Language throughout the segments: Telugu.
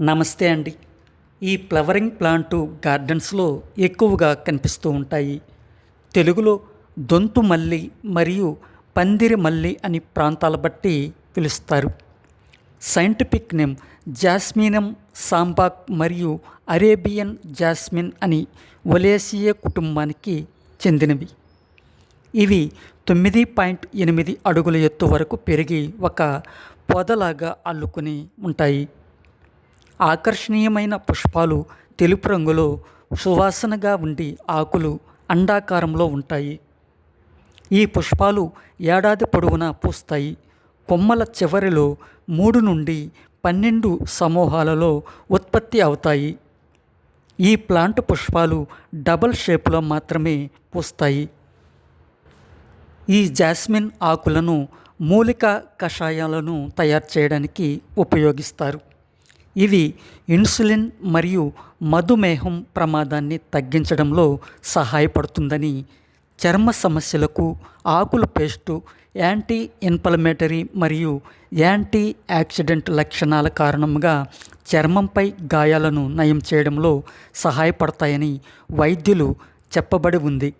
నమస్తే అండి. ఈ ఫ్లవరింగ్ ప్లాంటు గార్డెన్స్లో ఎక్కువగా కనిపిస్తూ ఉంటాయి. తెలుగులో దొంతు మల్లి మరియు పందిరి మల్లి అని ప్రాంతాల బట్టి పిలుస్తారు. సైంటిఫిక్ నేమ్ జాస్మినం సాంబాక్ మరియు అరేబియన్ జాస్మిన్ అని ఒలేసియే కుటుంబానికి చెందినవి. ఇవి తొమ్మిది పాయింట్ ఎనిమిది అడుగుల ఎత్తు వరకు పెరిగి ఒక పొదలాగా అల్లుకుని ఉంటాయి. ఆకర్షణీయమైన పుష్పాలు తెలుపు రంగులో సువాసనగా ఉండి ఆకులు అండాకారంలో ఉంటాయి. ఈ పుష్పాలు ఏడాది పొడవునా పూస్తాయి. కొమ్మల చివరిలో మూడు నుండి పన్నెండు సమూహాలలో ఉత్పత్తి అవుతాయి. ఈ ప్లాంట్ పుష్పాలు డబల్ షేపులో మాత్రమే పూస్తాయి. ఈ జాస్మిన్ ఆకులను మూలిక కషాయాలను తయారు చేయడానికి ఉపయోగిస్తారు. ఇవి ఇన్సులిన్ మరియు మధుమేహం ప్రమాదాన్ని తగ్గించడంలో సహాయపడుతుందని చర్మ సమస్యలకు ఆకులు పేస్టు యాంటీ ఇన్ఫ్లమేటరీ మరియు యాంటీ యాక్సిడెంట్ లక్షణాల కారణంగా చర్మంపై గాయాలను నయం చేయడంలో సహాయపడతాయని వైద్యులు చెప్పబడి ఉంది.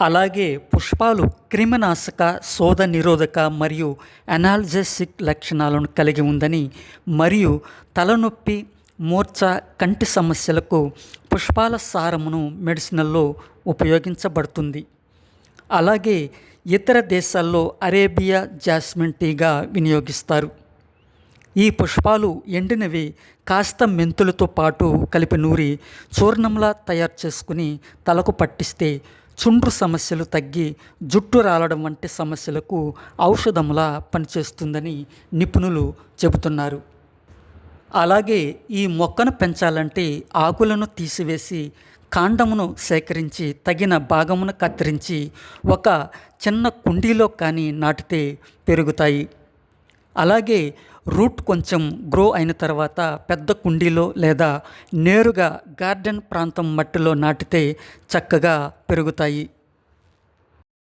అలాగే పుష్పాలు క్రిమినాశక శోధ నిరోధక మరియు అనాల్జెసిక్ లక్షణాలను కలిగి ఉందని మరియు తలనొప్పి మూర్ఛ కంటి సమస్యలకు పుష్పాల సారమును మెడిసినల్లో ఉపయోగించబడుతుంది. అలాగే ఇతర దేశాల్లో అరేబియా జాస్మిన్ టీగా వినియోగిస్తారు. ఈ పుష్పాలు ఎండినవి కాస్త మెంతులతో పాటు కలిపి నూరి చూర్ణంలా తయారు చేసుకుని తలకు పట్టిస్తే చుండ్రు సమస్యలు తగ్గి జుట్టు రాలడం వంటి సమస్యలకు ఔషధంలా పనిచేస్తుందని నిపుణులు చెబుతున్నారు. అలాగే ఈ మొక్కను పెంచాలంటే ఆకులను తీసివేసి కాండమును సేకరించి తగిన భాగమును కత్తిరించి ఒక చిన్న కుండీలో కానీ నాటితే పెరుగుతాయి. అలాగే రూట్ కొంచెం గ్రో అయిన తర్వాత పెద్ద కుండీలో లేదా నేరుగా గార్డెన్ ప్రాంతం మట్టిలో నాటితే చక్కగా పెరుగుతాయి.